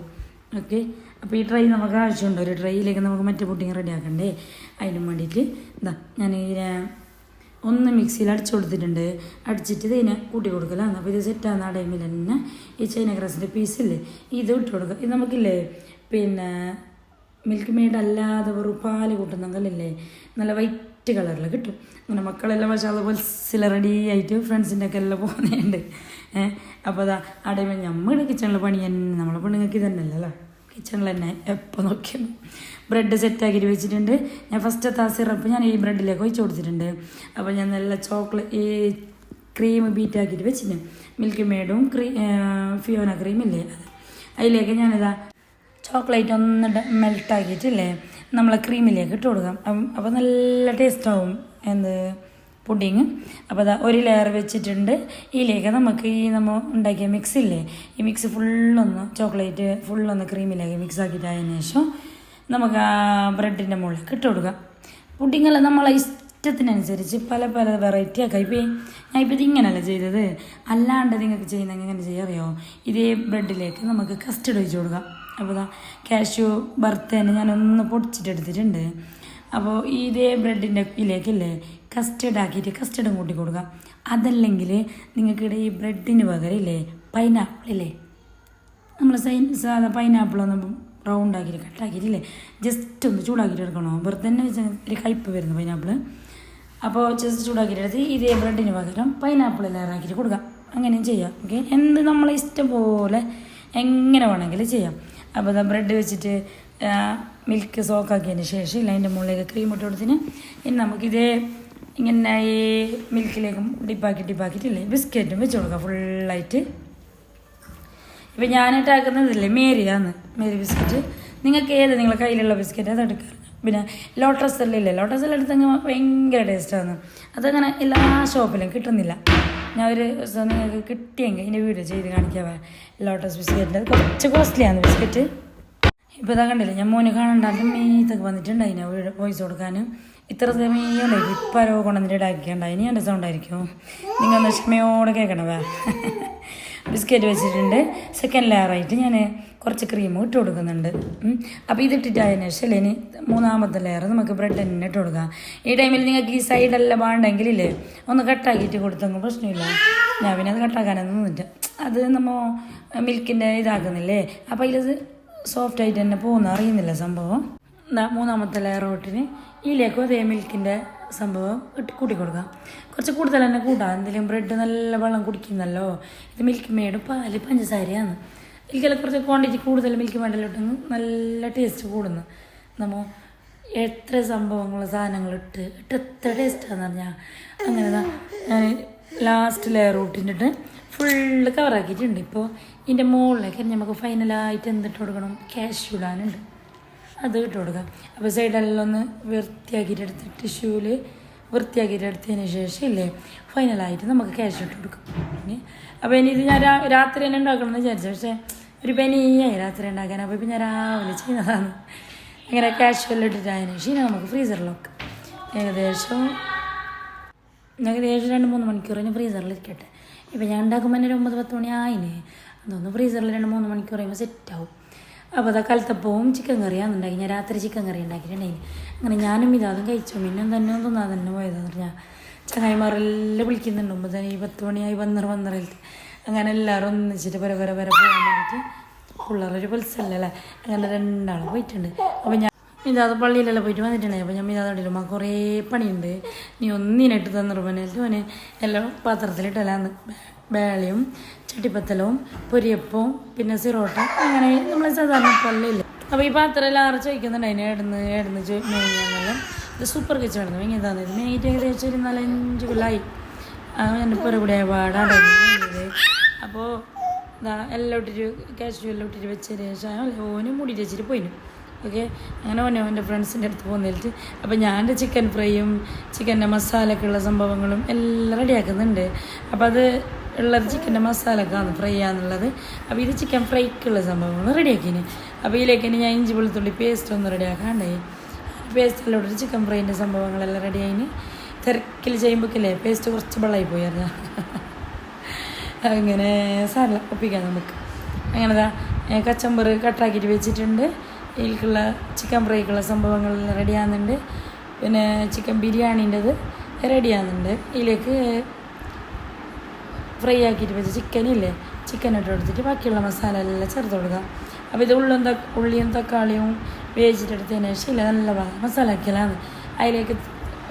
ഓക്കെ അപ്പോൾ ഈ ട്രൈ നമുക്ക് ആവശ്യമുണ്ട്. ഒരു ട്രൈയിലേക്ക് നമുക്ക് മറ്റേ പുട്ടിങ് റെഡി ആക്കണ്ടേ? അതിനും വേണ്ടിയിട്ട് ഇതാ ഞാൻ ഇങ്ങനെ ഒന്ന് മിക്സിയിൽ അടിച്ചു കൊടുത്തിട്ടുണ്ട്. അടിച്ചിട്ട് ഇതിനെ കൂട്ടി കൊടുക്കലാണ്. അപ്പോൾ ഇത് സെറ്റാകുന്ന ടൈമിൽ തന്നെ ഈ ചൈന ഗ്രാസിന്റെ പീസില്ലേ ഇത് ഇട്ട് കൊടുക്കുക. ഇത് നമുക്കില്ലേ പിന്നെ മിൽക്ക് മെയ്ഡ് അല്ലാതെ വെറും പാൽ കൂട്ടുന്നെങ്കിലല്ലേ നല്ല വൈറ്റ് കളറിൽ കിട്ടും. അങ്ങനെ മക്കളെല്ലാം പക്ഷേ അതുപോലെ സില റെഡി ആയിട്ട് ഫ്രണ്ട്സിന്റെ ഒക്കെ എല്ലാം പോകുന്നുണ്ട് അപ്പോൾ അതാ അടയുമ്പോൾ നമ്മുടെ കിച്ചണിൽ പണി തന്നെ നമ്മളെ പെണ്ണുങ്ങൾക്ക് തന്നെ അല്ലേ കിച്ചണിൽ തന്നെ എപ്പോൾ നോക്കിയാലും. ബ്രെഡ് സെറ്റാക്കിയിട്ട് വെച്ചിട്ടുണ്ട്. ഞാൻ ഫസ്റ്റ് ആ സിറപ്പ് ഞാൻ ഈ ബ്രെഡിലേക്ക് ഒഴിച്ച് കൊടുത്തിട്ടുണ്ട്. അപ്പോൾ ഞാൻ നല്ല ചോക്ലേറ്റ് ഈ ക്രീം ബീറ്റാക്കിയിട്ട് വെച്ചിട്ടുണ്ട് മിൽക്ക് മേഡും ക്രീ ഫിയോന ക്രീമില്ലേ അത്. അതിലേക്ക് ഞാനിതാ ചോക്ലേറ്റ് ഒന്ന് മെൽട്ടാക്കിയിട്ടില്ലേ നമ്മളെ ക്രീമിലേക്ക് ഇട്ട് കൊടുക്കാം. അപ്പം അപ്പോൾ നല്ല ടേസ്റ്റാവും എന്ത്? പുഡിങ്. അപ്പോൾ അതാ ഒരു ലെയർ വെച്ചിട്ടുണ്ട്. ഇതിലേക്ക് നമുക്ക് ഈ നമ്മൾ ഉണ്ടാക്കിയ മിക്സ് ഇല്ലേ? ഈ മിക്സ് ഫുള്ളൊന്ന് ചോക്ലേറ്റ് ഫുള്ളൊന്ന് ക്രീമിലേക്ക് മിക്സ് ആക്കിയിട്ട് അതിന് ശേഷം നമുക്ക് ആ ബ്രെഡിന്റെ മുകളിലേക്ക് ഇട്ട് കൊടുക്കാം. പുഡിങ്ങെല്ലാം നമ്മളെ ഇഷ്ടത്തിനനുസരിച്ച് പല പല വെറൈറ്റി ആക്കാം. ഇപ്പോൾ ഞാൻ ഇപ്പോൾ ഇത് ഇങ്ങനെയല്ല ചെയ്തത്. അല്ലാണ്ട് നിങ്ങൾക്ക് ചെയ്യുന്നെങ്കിൽ എങ്ങനെ ചെയ്യാൻ അറിയോ? ഇതേ ബ്രെഡിലേക്ക് നമുക്ക് കസ്റ്റഡ് ഒഴിച്ച് കൊടുക്കാം. അപ്പോൾ ഇതാ കാഷ്യൂ ബർത്തേനെ ഞാനൊന്ന് പൊടിച്ചിട്ടെടുത്തിട്ടുണ്ട്. അപ്പോൾ ഇതേ ബ്രെഡിന്റെ ഇതിലേക്കില്ലേ കസ്റ്റഡ് ആക്കിയിട്ട് കസ്റ്റഡും കൂട്ടി കൊടുക്കാം. അതല്ലെങ്കിൽ നിങ്ങൾക്കിടെ ഈ ബ്രെഡിന് പകരം ഇല്ലേ പൈനാപ്പിൾ ഇല്ലേ? നമ്മൾ സൈൻ സാധാ പൈനാപ്പിളൊന്ന് റൗണ്ട് ആക്കിയിട്ട് കട്ടാക്കിയിട്ടില്ലേ ജസ്റ്റ് ഒന്ന് ചൂടാക്കിയിട്ട് എടുക്കണോ? വെറുതെ തന്നെ ഒരു കയ്പ്പ് വരുന്നു പൈനാപ്പിൾ അപ്പോൾ ജസ്റ്റ് ചൂടാക്കിയിട്ട് എടുത്ത് ഇതേ ബ്രെഡിന് പകരം പൈനാപ്പിൾ ലെയറാക്കിയിട്ട് കൊടുക്കാം. അങ്ങനെയും ചെയ്യാം ഓക്കെ എന്ത് നമ്മളെ ഇഷ്ടം പോലെ എങ്ങനെ വേണമെങ്കിലും ചെയ്യാം. അപ്പോൾ ഇതാ ബ്രെഡ് വെച്ചിട്ട് മിൽക്ക് സോക്കാക്കിയതിന് ശേഷം ഇല്ല അതിന്റെ മുകളിലേക്ക് ക്രീം ഇട്ട് കൊടുത്തിന് ഇനി നമുക്കിതേ ഇങ്ങനെ ഈ മിൽക്കിലേക്കും ഡിപ്പാക്കി ഡിപ്പാക്കിയിട്ടില്ലേ ബിസ്ക്കറ്റും വെച്ച് കൊടുക്കുക ഫുള്ളായിട്ട് ഇപ്പം ഞാനിട്ടാക്കുന്നതില്ലേ മേരിയാണ്. Mary biscuit. നിങ്ങൾക്ക് ഏത്? നിങ്ങളെ കയ്യിലുള്ള ബിസ്ക്കറ്റ് അതെടുക്കുക പിന്നെ ലോട്ടസ് എല്ലില്ലേ ലോട്ടസ് എല്ലാം എടുത്തങ്ങ് ഭയങ്കര ടേസ്റ്റാണ് അതങ്ങനെ എല്ലാ ഷോപ്പിലും കിട്ടുന്നില്ല. ഞാൻ ഒരു ദിവസം നിങ്ങൾക്ക് കിട്ടിയെങ്കിൽ എന്റെ വീഡിയോ ചെയ്ത് കാണിക്കാവേ ലോട്ടസ് ബിസ്ക്കറ്റിന്റെ കുറച്ച് കോസ്റ്റ്ലിയാണ് ബിസ്ക്കറ്റ്. ഇപ്പോൾ ഇതാ കണ്ടില്ലേ? ഞാൻ മോന് കാണണ്ടാലും മീത്തൊക്കെ വന്നിട്ടുണ്ട് അതിനെ വോയിസ് കൊടുക്കാൻ ഇത്ര സമയം ഇപ്പം ആരോ കൊണ്ടുവന്നിട്ട് ഇടാക്കിക്കണ്ട ഇനി എന്റെ സൗണ്ടായിരിക്കും നിങ്ങൾ ഒന്ന് ക്ഷമയോടെ കേൾക്കണവേ ബിസ്ക്കറ്റ് വെച്ചിട്ടുണ്ട്. സെക്കൻഡ് ലെയറായിട്ട് ഞാൻ കുറച്ച് ക്രീം ഇട്ട് കൊടുക്കുന്നുണ്ട്. അപ്പോൾ ഇതിട്ടിട്ടായതിനു ശേഷം ഇനി മൂന്നാമത്തെ ലെയർ നമുക്ക് ബ്രെഡ് തന്നെ ഇട്ട് കൊടുക്കാം. ഈ ടൈമിൽ നിങ്ങൾക്ക് ഈ സൈഡെല്ലാം വേണ്ടെങ്കിലില്ലേ ഒന്ന് കട്ടാക്കിയിട്ട് കൊടുത്തെങ്കിൽ പ്രശ്നമില്ല. ഞാൻ പിന്നെ അത് കട്ടാക്കാനൊന്നും നിന്നിട്ട് അത് നമ്മൾ മിൽക്കിന്റെ ഇതാക്കുന്നില്ലേ? അപ്പോൾ അതിലത് സോഫ്റ്റ് ആയിട്ട് തന്നെ പോകുന്ന അറിയുന്നില്ല സംഭവം. മൂന്നാമത്തെ ലെയർ തൊട്ടിന് ഇതിലേക്കും അതേ മിൽക്കിന്റെ സംഭവം ഇട്ട് കൂട്ടി കൊടുക്കാം കുറച്ച് കൂടുതൽ തന്നെ കൂട്ടാം. എന്തെങ്കിലും ബ്രെഡ് നല്ല വെള്ളം കുടിക്കുന്നല്ലോ. ഇത് മിൽക്ക് മേഡ് പാൽ പഞ്ചസാരയാണ്. ഇതിലെല്ലാം കുറച്ച് ക്വാണ്ടിറ്റി കൂടുതൽ മിൽക്ക് മെയ്ഡിലിട്ടെങ്കിൽ നല്ല ടേസ്റ്റ് കൂടുന്നു. നമ്മൾ എത്ര സംഭവങ്ങൾ സാധനങ്ങൾ ഇട്ട് ഇട്ട് എത്ര ടേസ്റ്റാന്ന് പറഞ്ഞാൽ അങ്ങനെ ഞാൻ ലാസ്റ്റ് ലെയർ ഇട്ടിട്ട് ഫുള്ള് കവറാക്കിയിട്ടുണ്ട് ഇപ്പോൾ ഇതിന്റെ മുകളിലേക്ക് നമുക്ക് ഫൈനലായിട്ട് എന്തിട്ട് കൊടുക്കണം? ക്യാഷ് ഇടാനുണ്ട് അത് ഇട്ട് കൊടുക്കുക അപ്പോൾ സൈഡെല്ലാം ഒന്ന് വൃത്തിയാക്കിയിട്ട് എടുത്ത് ടിഷ്യൂവിൽ വൃത്തിയാക്കിയിട്ട് എടുത്തതിന് ശേഷം ഇല്ലേ? ഫൈനലായിട്ട് നമുക്ക് ക്യാഷ് ഇട്ട് കൊടുക്കും. അപ്പോൾ ഇനി ഇത് ഞാൻ രാത്രി തന്നെ ഉണ്ടാക്കണം എന്ന് വിചാരിച്ചു. പക്ഷേ ഒരു പനിയായി രാത്രി ഉണ്ടാക്കാൻ. അപ്പോൾ ഞാൻ രാവിലെ ചെയ്യുന്നതാണ്. അങ്ങനെ ക്യാഷ് എല്ലാം ഇട്ടിട്ടതിന് ശേഷം നമുക്ക് ഫ്രീസറിൽ വെക്കാം ഏകദേശം ഏകദേശം രണ്ട് മൂന്ന് മണിക്കൂർ കഴിഞ്ഞ് ഫ്രീസറിൽ ഇരിക്കട്ടെ. ഇപ്പം ഞാൻ ഉണ്ടാക്കുമ്പോൾ തന്നെ ഒരു ഒമ്പത് പത്ത് മണി അതൊന്ന് ഫ്രീസറിൽ രണ്ട് മൂന്ന് മണിക്കൂർ കഴിയുമ്പോൾ സെറ്റാവും അപ്പോൾ അതാ കലത്തപ്പവും ചിക്കൻ കറിയാണെന്നുണ്ടാക്കി ഞാൻ രാത്രി ചിക്കൻ കറി ഉണ്ടാക്കിയിട്ടുണ്ടെങ്കിൽ അങ്ങനെ ഞാനും ഇതാതും കഴിച്ചു. പിന്നെ തന്നെ തിന്നാ തന്നെ പോയതെന്ന് പറഞ്ഞാൽ ചങ്ങായിമാരെല്ലാം വിളിക്കുന്നുണ്ട്. മുമ്പ് തന്നെ ഈ പത്ത് മണിയായി പന്നറ് പന്നറിലത്തെ അങ്ങനെ എല്ലാവരും ഒന്നിച്ചിട്ട് പര പര പര പോകാൻ വേണ്ടിയിട്ട് പിള്ളേരൊരു പൊലിസല്ലേ അങ്ങനെ രണ്ടാളും പോയിട്ടുണ്ട്. അപ്പോൾ ഞാൻ മിതാദ് പള്ളിയിലെല്ലാം പോയിട്ട് വന്നിട്ടുണ്ടായി. അപ്പോൾ ഞാൻ ഇതാതോട്ടില്ല ഉമ്മ കുറേ പണിയുണ്ട്. നീ ഒന്നിനിട്ട് തന്നിട്ട് പോലെ എല്ലാം പാത്രത്തിലിട്ടല്ലാന്ന് ബേളയും ചട്ടിപ്പത്തലവും പൊരിയപ്പവും പിന്നെ സിറോട്ട അങ്ങനെ നമ്മൾ സാധാരണ പള്ളിയില്ല അപ്പോൾ ഈ പാത്രം എല്ലാം അറച്ച് വയ്ക്കുന്നുണ്ട് അതിന് ഇടന്ന് ഇടന്ന് മേങ്ങിയാന്നെല്ലാം ഇത് സൂപ്പർ കിച്ചൺ ആയിരുന്നു. മേങ്ങിയതാണ് ഇത് മേങ്ങിയിട്ട് ഏകദേശം ഒരു നാലഞ്ച് കൊല്ലായി എന്റെ പുറകൂടെ പാടാണ്ട് അപ്പോൾ ഇതാ എല്ലാം ഇട്ടിട്ട് കാശു എല്ലാം ഇട്ടിട്ട് വെച്ചതിന് ശേഷം ഓന് മുടി വെച്ചിട്ട് പോയിന്. ഓക്കെ? അങ്ങനെ ഓനെ എന്റെ ഫ്രണ്ട്സിന്റെ അടുത്ത് പോകുന്നിട്ട് അപ്പോൾ ഞാൻ എന്റെ ചിക്കൻ ഫ്രൈയും ചിക്കന്റെ മസാലയൊക്കെ ഉള്ള സംഭവങ്ങളും എല്ലാം റെഡിയാക്കുന്നുണ്ട് അപ്പോൾ അത് ഉള്ളത് ചിക്കന്റെ മസാലക്കാണ് ഫ്രൈ ആണെന്നുള്ളത് അപ്പോൾ ഇത് ചിക്കൻ ഫ്രൈക്കുള്ള സംഭവങ്ങൾ റെഡിയാക്കിന് അപ്പോൾ ഇതിലേക്ക് തന്നെ ഞാൻ ഇഞ്ചി വെളുത്തുള്ളി പേസ്റ്റ് ഒന്ന് റെഡിയാക്കാണ്ടേ പേസ്റ്റെല്ലാം ഇട്ടിട്ട് ചിക്കൻ ഫ്രൈന്റെ സംഭവങ്ങളെല്ലാം റെഡിയായിന് തിരക്കിൽ ചെയ്യുമ്പോഴേക്കില്ലേ പേസ്റ്റ് കുറച്ച് വെള്ളമായി പോയായിരുന്നു അങ്ങനെ സാറില്ല ഒപ്പിക്കാം നമുക്ക്. അങ്ങനെതാ കച്ചമ്പർ കട്ടാക്കിയിട്ട് വെച്ചിട്ടുണ്ട്. ഇതിലേക്കുള്ള ചിക്കൻ ഫ്രൈക്കുള്ള സംഭവങ്ങളെല്ലാം റെഡിയാകുന്നുണ്ട് പിന്നെ ചിക്കൻ ബിരിയാണീന്റെത് റെഡിയാകുന്നുണ്ട് ഇതിലേക്ക് ഫ്രൈ ആക്കിയിട്ട് വെച്ച ചിക്കനില്ലേ ചിക്കൻ ഇട്ട് കൊടുത്തിട്ട് ബാക്കിയുള്ള മസാല എല്ലാം ചേർത്ത് കൊടുക്കാം അപ്പോൾ ഇത് ഉള്ളും ഉള്ളിയും തക്കാളിയും വേവിച്ചിട്ടെടുത്തതിന് ശേഷം ഇല്ല നല്ല മസാല ആക്കിയാലാണ് അതിലേക്ക്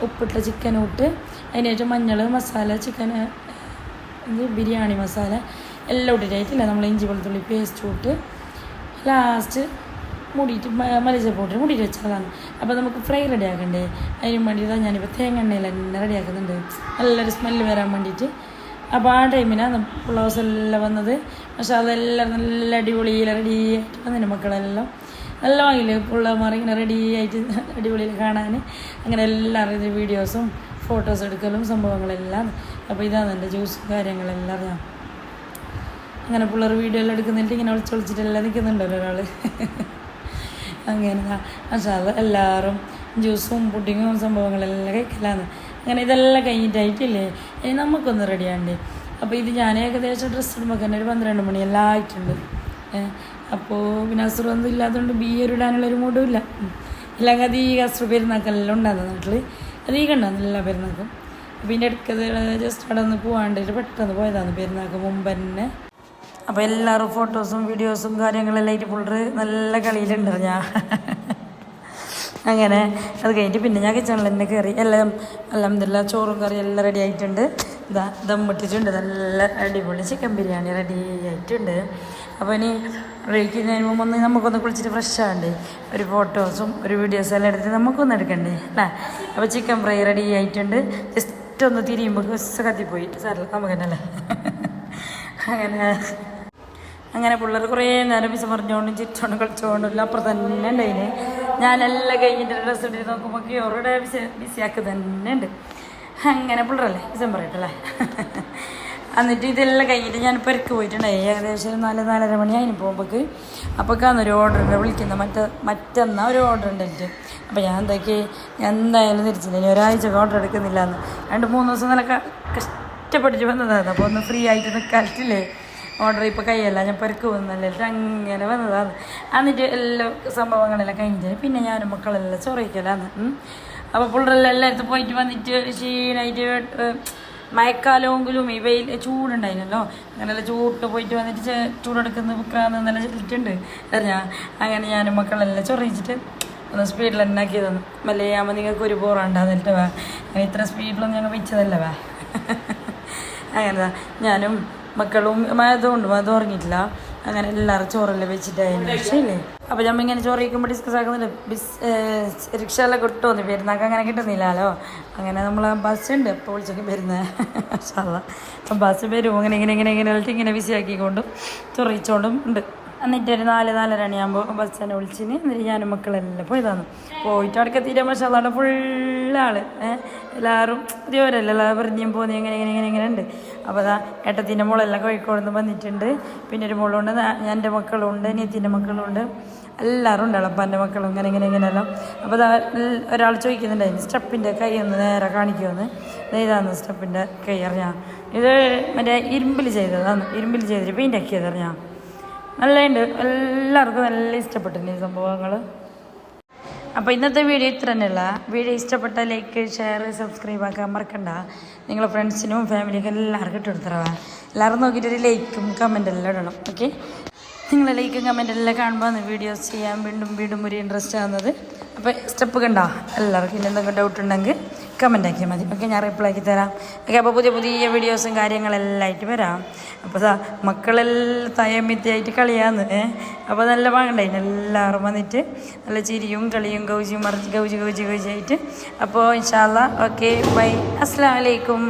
ഉപ്പിട്ട ചിക്കൻ ഇട്ട് അതിന് ശേഷം മഞ്ഞൾ മസാല ചിക്കൻ ബിരിയാണി മസാല എല്ലാം ഇട്ടിട്ടായിട്ടില്ല നമ്മൾ ഇഞ്ചി വെളുത്തുള്ളി പേസ്റ്റ് ഇട്ട് ലാസ്റ്റ് മൂടിയിട്ട് മലിച്ചപ്പോട്ട് മൂടിയിട്ട് വെച്ചതാണ്. അപ്പോൾ നമുക്ക് ഫ്രൈ റെഡി ആക്കണ്ടേ? അതിന് വേണ്ടിയിട്ടാണ് ഞാനിപ്പോൾ തേങ്ങ എണ്ണയിൽ തന്നെ റെഡി ആക്കുന്നുണ്ട്. നല്ലൊരു സ്മെല്ല് വരാൻ വേണ്ടിയിട്ട് അപ്പോൾ ആ ടൈമിനാണ് ബ്ലൗസ് എല്ലാം വന്നത്. പക്ഷെ അതെല്ലാം നല്ല അടിപൊളിയിൽ റെഡി ആയിട്ട് വന്നിന് മക്കളെല്ലാം. നല്ല വാങ്ങിയില്ലേ പിള്ളേമാർ ഇങ്ങനെ റെഡി ആയിട്ട് അടിപൊളിയിൽ കാണാൻ അങ്ങനെ എല്ലാവരും വീഡിയോസും ഫോട്ടോസ് എടുക്കലും സംഭവങ്ങളെല്ലാം. അപ്പോൾ ഇതാണ് എന്റെ ജ്യൂസ് കാര്യങ്ങളെല്ലാം അറിയാം അങ്ങനെ പിള്ളേർ വീഡിയോ എല്ലാം എടുക്കുന്നിട്ട് ഇങ്ങനെ ഒളിച്ച് ഒളിച്ചിട്ടെല്ലാം നിൽക്കുന്നുണ്ടല്ലോ ഒരാൾ അങ്ങനെ പക്ഷേ അത് എല്ലാവരും ജ്യൂസും പുഡിങ്ങും സംഭവങ്ങളെല്ലാം കഴിക്കലാന്ന് അങ്ങനെ ഇതെല്ലാം കഴിഞ്ഞിട്ടായിട്ടില്ലേ? ഇനി നമുക്കൊന്ന് റെഡിയാണ്ടേ അപ്പോൾ ഇത് ഞാൻ ഏകദേശം ഡ്രസ്സ് ഇടുമ്പോൾ തന്നെ ഒരു പന്ത്രണ്ട് മണിയെല്ലാം ആയിട്ടുണ്ട്. അപ്പോൾ പിന്നെ അസുഖമൊന്നും ഇല്ലാത്തതുകൊണ്ട് ബിയർ ഇടാനുള്ളൊരു മൂടും ഇല്ല. ഇല്ലെങ്കിൽ അത് ഈ അസുഖ പെരുന്നാക്കെല്ലാം ഉണ്ടാകുന്ന നാട്ടിൽ അധികം ഉണ്ടാകും എല്ലാ പെരുന്നാക്കും. അപ്പോൾ ഇതിന്റെ അടുക്കത് ജസ്റ്റ് അവിടെ ഒന്ന് പോകാണ്ടിട്ട് പെട്ടെന്ന് പോയതാണ് പെരുന്നാൾക്ക് മുമ്പ് തന്നെ. അപ്പോൾ എല്ലാവരും ഫോട്ടോസും വീഡിയോസും കാര്യങ്ങളെല്ലാം ആയിട്ട് പുള്ളർ നല്ല കളിയിലുണ്ടോ ഞാൻ. അങ്ങനെ അത് കഴിഞ്ഞിട്ട് പിന്നെ ഞാൻ കിച്ചണിൽ തന്നെ കയറി എല്ലാം അലഹമില്ല ചോറും കറി എല്ലാം റെഡി ആയിട്ടുണ്ട്. ഇതാ ദമ്മിട്ടിട്ടുണ്ട് നല്ല അടിപൊളി ചിക്കൻ ബിരിയാണി റെഡി ആയിട്ടുണ്ട്. അപ്പോൾ ഇനി കഴിക്കുന്നതിന് മുമ്പ് ഒന്ന് നമുക്കൊന്ന് കുളിച്ചിട്ട് ഫ്രഷ് ആകണ്ടേ ഒരു ഫോട്ടോസും ഒരു വീഡിയോസും എല്ലാം എടുത്ത് നമുക്കൊന്ന് എടുക്കണ്ടേ? അല്ലേ? അപ്പോൾ ചിക്കൻ ഫ്രൈ റെഡി ആയിട്ടുണ്ട്. ജസ്റ്റ് ഒന്ന് തിരിയുമ്പോൾ ബസ് കത്തിപ്പോയി. സാറില്ല നമുക്ക് തന്നെ അല്ലേ അങ്ങനെ. അങ്ങനെ പിള്ളേർ കുറേ നേരം വിസം പറഞ്ഞുകൊണ്ടും ചിരിച്ചോണ്ടും കളിച്ചോണ്ടും എല്ലാം അപ്പുറം തന്നെ ഞാനെല്ലാം കഴിഞ്ഞിട്ട് ഡ്രസ്സ് ഇട്ടിട്ട് നോക്കുമ്പോൾ ഒരുടെ ബിസി ബിസിയാക്ക് തന്നെ ഉണ്ട് അങ്ങനെ പിള്ളേരല്ലേ ഡിസംബർ പറയട്ടല്ലേ എന്നിട്ട് ഇതെല്ലാം കഴിഞ്ഞിട്ട് ഞാൻ പെരക്ക് പോയിട്ടുണ്ടായി ഏകദേശം നാല് നാലര മണി അതിന് പോകുമ്പോൾക്ക് അപ്പോഴേക്കാണ് ഒരു ഓർഡർ ഉണ്ട്. വിളിക്കുന്നത് മറ്റേ മറ്റന്നാ ഒരു ഓർഡർ ഉണ്ട് എനിക്ക്. അപ്പോൾ ഞാൻ എന്താക്കി? എന്തായാലും തിരിച്ചില്ല. ഇനി ഒരാഴ്ച ഓർഡർ എടുക്കുന്നില്ല എന്ന് രണ്ട് മൂന്ന് ദിവസം നല്ല കഷ്ടപ്പെട്ടിട്ട് വന്നതായിരുന്നു. അപ്പോൾ ഒന്ന് ഫ്രീ ആയിട്ട് നിൽക്കാറ്റില്ലേ ഓർഡർ ഇപ്പോൾ കൈയല്ല ഞാൻ പെരക്ക് വന്നല്ലേട്ട് അങ്ങനെ വന്നതാണ്. എന്നിട്ട് എല്ലാ സംഭവങ്ങളെല്ലാം കഴിഞ്ഞിട്ട് പിന്നെ ഞാനും മക്കളെല്ലാം ചൊറയിക്കലാന്ന് അപ്പോൾ പിള്ളേരെല്ലാം എല്ലായിടത്തും പോയിട്ട് വന്നിട്ട് ക്ഷീണമായിട്ട് ഏഹ്, മഴക്കാലമെങ്കിലും ഈ വെയിൽ ചൂടുണ്ടായിരുന്നല്ലോ അങ്ങനെല്ലാം ചൂട്ട് പോയിട്ട് വന്നിട്ട് ചൂടെടുക്കുന്ന നല്ല ചെല്ലിട്ടുണ്ട് അറിഞ്ഞാ? അങ്ങനെ ഞാനും മക്കളെല്ലാം ചൊറയിച്ചിട്ട് ഒന്ന് സ്പീഡിൽ തന്നെ ആക്കി തന്നു മലയാകുമ്പോൾ നിങ്ങൾക്ക് ഒരു പോറുണ്ടാകുന്നിട്ട് വാ. ഇത്ര സ്പീഡിലൊന്നും ഞങ്ങൾ വെച്ചതല്ല വാ. അങ്ങനെ ഞാനും മക്കളും മയതുകൊണ്ട് മയത് ഉറങ്ങിയിട്ടില്ല. അങ്ങനെ എല്ലാവരും ചോറെല്ലാം വെച്ചിട്ടായിരുന്നു ശരിയല്ലേ അപ്പോൾ നമ്മൾ ഇങ്ങനെ ചോറ് കഴിക്കുമ്പോൾ ഡിസ്കസ് ആക്കുന്നില്ല ബിസ് റിക്ഷയെല്ലാം കിട്ടുമെന്ന് പെരുന്നാൾക്ക് അങ്ങനെ കിട്ടുന്നില്ലല്ലോ അങ്ങനെ നമ്മൾ ബസ് ഉണ്ട് അപ്പോൾ വിളിച്ചൊക്കെ വരുന്നത് അപ്പം ബസ് വരും. അങ്ങനെ ഇങ്ങനെ ഇങ്ങനെ ഇങ്ങനെ ഇങ്ങനെ ബിസി ആക്കിക്കൊണ്ടും ചൊറിയിച്ചോണ്ടും ഉണ്ട്. എന്നിട്ട് ഒരു നാല് നാലര അണിയാകുമ്പോൾ ബസ്സിനെ വിളിച്ചിന്. എന്നിട്ട് ഞാനും മക്കളെല്ലാം പോയി തന്നു. പോയിട്ട് അവിടെ എത്തിയിട്ട് പക്ഷേ അതവിടെ ഫുള്ളാൾ എല്ലാവരും ഇതേവരല്ല എല്ലാവരും പറഞ്ഞും പോകുന്നത് എങ്ങനെ എങ്ങനെ എങ്ങനെ എങ്ങനെ ഉണ്ട്? അപ്പോൾ അതാ ഏട്ടത്തിന്റെ മോളെല്ലാം കോഴിക്കോട് നിന്ന് വന്നിട്ടുണ്ട്. പിന്നെ ഒരു മോളുണ്ട് ദാ എന്റെ മക്കളുണ്ട് അനിയത്തിന്റെ മക്കളുണ്ട്. എല്ലാവരും ഉണ്ട് എന്റെ മക്കളും ഇങ്ങനെ ഇങ്ങനെ ഇങ്ങനെയെല്ലാം അപ്പോൾ അതാ ഒരാൾ ചോദിക്കുന്നുണ്ടായിരുന്നു സ്റ്റെപ്പിന്റെ കൈ ഒന്ന് നേരെ കാണിക്കുമെന്ന് ഇതാന്ന് സ്റ്റെപ്പിന്റെ കൈ അറിഞ്ഞാൽ ഇത് മറ്റേ ഇരുമ്പിൽ ചെയ്തതാണ്. ഇരുമ്പിൽ ചെയ്തിട്ട് പെയിന്റ് ആക്കിയത് അറിഞ്ഞാൽ നല്ലുണ്ട് എല്ലാവർക്കും നല്ല ഇഷ്ടപ്പെട്ടിട്ടുണ്ട് ഈ സംഭവങ്ങൾ അപ്പോൾ ഇന്നത്തെ വീഡിയോ ഇത്ര തന്നെയുള്ള വീഡിയോ ഇഷ്ടപ്പെട്ട ലൈക്ക് ഷെയർ സബ്സ്ക്രൈബ് ആക്കാൻ മറക്കണ്ട. നിങ്ങളെ ഫ്രണ്ട്സിനും ഫാമിലിക്കും എല്ലാവർക്കും ഇട്ട് കൊടുത്തറവാ എല്ലാവരും നോക്കിയിട്ട് ഒരു ലൈക്കും കമന്റ് എല്ലാം ഇടണം. ഓക്കെ നിങ്ങളെ ലൈക്കും കമന്റ് എല്ലാം കാണുമ്പോൾ വീഡിയോസ് ചെയ്യാൻ വീണ്ടും വീണ്ടും ഒരു ഇൻട്രസ്റ്റ് ആവുന്നത്. അപ്പോൾ സ്റ്റെപ്പ് കണ്ടോ? എല്ലാവർക്കും ഇനി എന്തെങ്കിലും ഡൗട്ട് ഉണ്ടെങ്കിൽ കമന്റ് ആക്കിയാൽ മതി. ഓക്കെ ഞാൻ റിപ്ലൈ ആക്കി തരാം. ഓക്കെ അപ്പോൾ പുതിയ പുതിയ വീഡിയോസും കാര്യങ്ങളെല്ലാം ആയിട്ട് വരാം. അപ്പോൾ സാ മക്കളെല്ലാം തയമിത്തയായിട്ട് കളിയാന്ന്. അപ്പോൾ നല്ല പാങ്ങണ്ടായി. എല്ലാവരും വന്നിട്ട് നല്ല ചിരിയും കളിയും ഗൗജിയും മറിച്ച് ഗൗജി ഗൗജി ഗൗജി ആയിട്ട്. അപ്പോൾ ഇൻഷാല്ല ഓക്കെ ബൈ അസ്സാം വലൈക്കും